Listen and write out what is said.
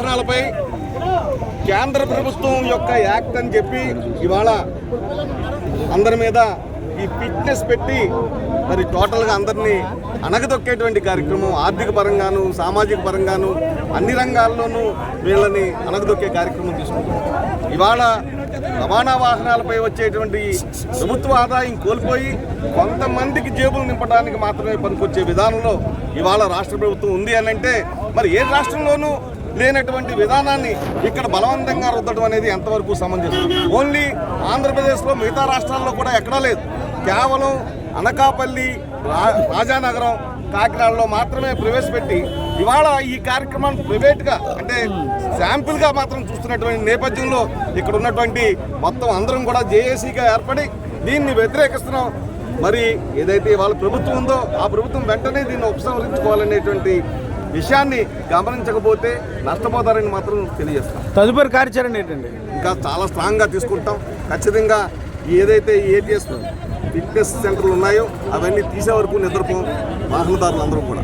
విధానాలపై కేంద్ర ప్రభుత్వం యొక్క యాక్ట్ అని చెప్పి ఇవాళ అందరి మీద ఈ ఫిట్నెస్ పెట్టి మరి టోటల్గా అందరినీ అణగదొక్కేటువంటి కార్యక్రమం ఆర్థిక పరంగాను సామాజిక పరంగాను అన్ని రంగాల్లోనూ వీళ్ళని అణగదొక్కే కార్యక్రమం తీసుకుంటాం ఇవాళ రవాణా వాహనాలపై వచ్చేటువంటి ప్రభుత్వ ఆదాయం కోల్పోయి కొంతమందికి జేబులు నింపడానికి మాత్రమే పనికొచ్చే విధానంలో ఇవాళ రాష్ట్ర ప్రభుత్వం ఉంది అని అంటే మరి ఏ రాష్ట్రంలోనూ లేనటువంటి విధానాన్ని ఇక్కడ బలవంతంగా రుద్దడం అనేది ఎంతవరకు సమంజసం? ఓన్లీ ఆంధ్రప్రదేశ్లో మిగతా రాష్ట్రాల్లో కూడా ఎక్కడా లేదు. కేవలం అనకాపల్లి రా- రాజానగరం కాకినాడలో మాత్రమే ప్రవేశపెట్టి ఇవాళ ఈ కార్యక్రమాన్ని ప్రైవేట్గా అంటే శాంపిల్గా మాత్రం చూస్తున్నటువంటి నేపథ్యంలో ఇక్కడ ఉన్నటువంటి మొత్తం అందరం కూడా జేఏసీగా ఏర్పడి దీన్ని వ్యతిరేకిస్తున్నాం. మరి ఏదైతే వాళ్ళ ప్రభుత్వం ఉందో ఆ ప్రభుత్వం వెంటనే దీన్ని ఉపసంహరించుకోవాలనేటువంటి విషయాన్ని గమనించకపోతే నష్టపోతారని మాత్రం తెలియజేస్తాం. తదుపరి కార్యాచరణ ఏంటండి? ఇంకా చాలా స్ట్రాంగ్గా తీసుకుంటాం. ఖచ్చితంగా ఏదైతే ఏటీఎస్ ఫిట్నెస్ సెంటర్లు ఉన్నాయో అవన్నీ తీసే వరకు నిద్రపోం. వాహనదారులు అందరూ కూడా.